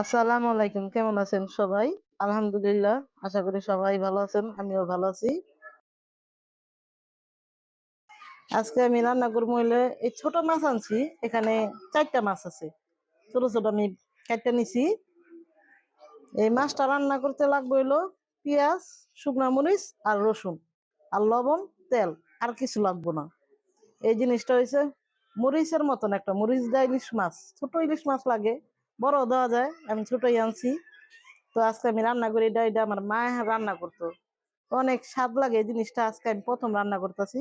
আসসালামু আলাইকুম, কেমন আছেন সবাই? আলহামদুলিল্লাহ, আশা করি সবাই ভালো আছেন, আমিও ভালো আছি। আজকে আমি রান্না করব হইলে এই ছোট মাছ আনছি, এখানে চারটা মাছ আছে। ছোট ছোট আমি চারটা নিছি। এই মাছটা রান্না করতে লাগবে হইল পেঁয়াজ, শুকনা মরিচ আর রসুন আর লবণ, তেল, আর কিছু লাগবো না। এই জিনিসটা হয়েছে মরিচের মতন একটা, মরিচ দেয় ইলিশ মাছ, ছোট ইলিশ মাছ লাগে। বড় দেওয়া যায়, আমি ছোটই আনছি। তো আজকে আমি রান্না করি, এটা এটা আমার মা রান্না করতো। অনেক স্বাদ লাগে এই জিনিসটা, আজকে আমি প্রথম রান্না করতেছি।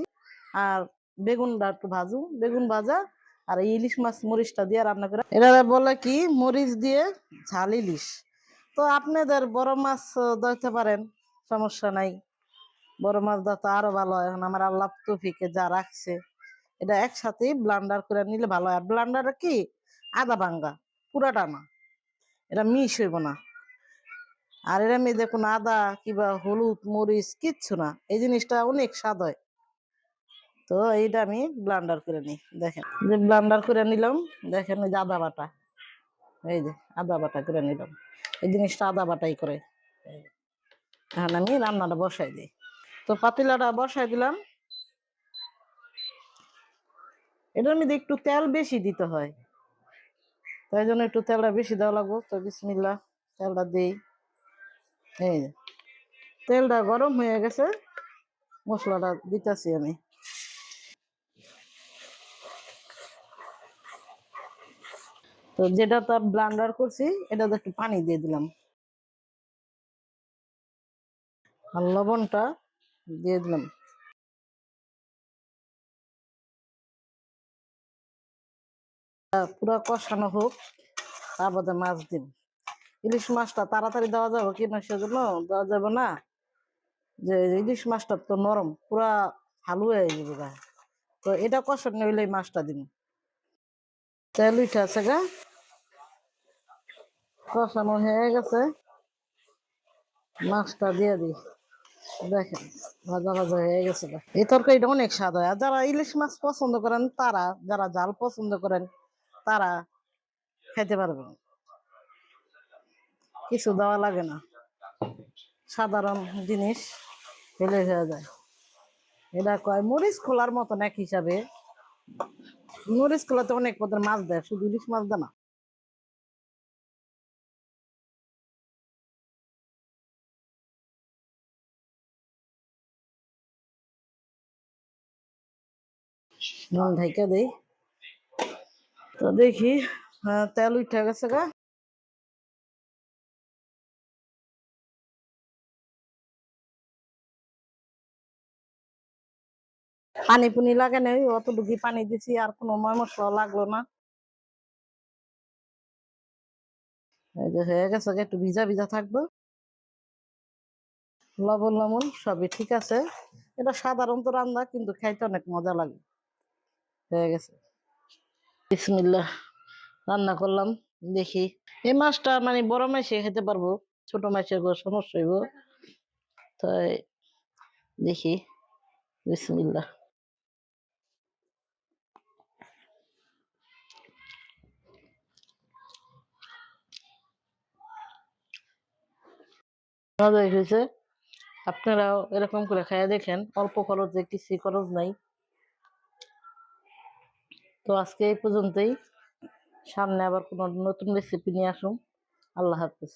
আর বেগুনটা একটু ভাজু বেগুন ভাজা আর ইলিশ মাছ মরিচটা দিয়ে রান্না করে। এটা বলে কি, মরিচ দিয়ে ঝাল ইলিশ। তো আপনাদের বড় মাছ দিতে পারেন, সমস্যা নাই। বড় মাছ দেওয়া তো আরও ভালো হয়, এখন আমার আল্লাহ তৌফিকে যা রাখছে। এটা একসাথেই ব্লান্ডার করে নিলে ভালো হয়। আর ব্লান্ডারে কি? আদা ভাঙ্গা। পুরাটা না। এটা মিস হইব না। আর এর মধ্যে দেখুন আদা কিংবা হলুদ, মরিচ কিচ্ছু না। এই জিনিসটা অনেক স্বাদ হয়। তো এইটা আমি ব্লান্ডার করে নিই, দেখেন। যে ব্লান্ডার করে নিলাম, দেখেন ওই যে আদা বাটা। এই যে আদা বাটা করে নিলাম। এই জিনিসটা আদা বাটাই করে। এখন আমি রান্নাটা বসাই দিই। তো পাতিলাটা বসাই দিলাম। এটার মধ্যে একটু তেল বেশি দিতে হয়। তাই জন্য একটু তেলটা বেশি দেওয়া লাগবো। তো বিসমিল্লা তেলটা দিই। এই। তেলটা গরম হয়ে গেছে, মশলাটা দিতেছি আমি। তো যেটা তার ব্লান্ডার করছি, এটাতে একটু পানি দিয়ে দিলাম। আর লবণটা দিয়ে দিলাম। পুরো কষানো হোক, তারপরে মাছ দিন ইলিশ মাছটা তাড়াতাড়ি দেওয়া যাবে কি না সেজন্য দেওয়া যাবে না। যে ইলিশ মাছটা তো নরম, পুরা হালু হয়ে যাবে তো এটা কষানো হইলে মাছটা দিন তেল উঠে আছে গা। কষানো হয়ে গেছে। মাছটা দিয়ে দিই। দেখেন, ভাজা ভাজা হয়ে গেছে। এই তরকারিটা অনেক স্বাদ হয়। আর যারা ইলিশ মাছ পছন্দ করেন, তারা যারা জাল পছন্দ করেন তারা খেতে পারবে কিছু দেওয়া লাগে না। সাধারণ জিনিস হেলে হয়ে যায়। এটা কয়, মরিচ খোলার মতন এক হিসাবে। মরিচ খোলাতে অনেক পদের মাছ দেয়, শুধু ইলিশ মাছ দেয় না। নুন ঢাইকা দেই। তো দেখি হ্যাঁ, তেল উঠে গেছে গা। পানি পুনি লাগে নাই অতটুকু পানি দিছি আর কোনো ময় মশলা লাগল না। এই যে হয়ে গেছে একটু ভিজা ভিজা থাকব। লবণ লবণ সবই ঠিক আছে। এটা সাধারণত রান্না কিন্তু খাইতে অনেক মজা লাগে। হয়ে গেছে। বিসমিল্লাহ, রান্না করলাম, দেখি। এই মাছটা মানে বড় মাছে খেতে পারব, ছোট মাছের কোনো সমস্যা হইব। তাই দেখি হয়েছে। আপনারাও এরকম করে খাইয়া দেখেন, অল্প খরচে কিছু খরচ নাই। তো আজকে এই পর্যন্তই। সামনে আবার কোনো নতুন রেসিপি নিয়ে আসুন। আল্লাহ হাফিজ।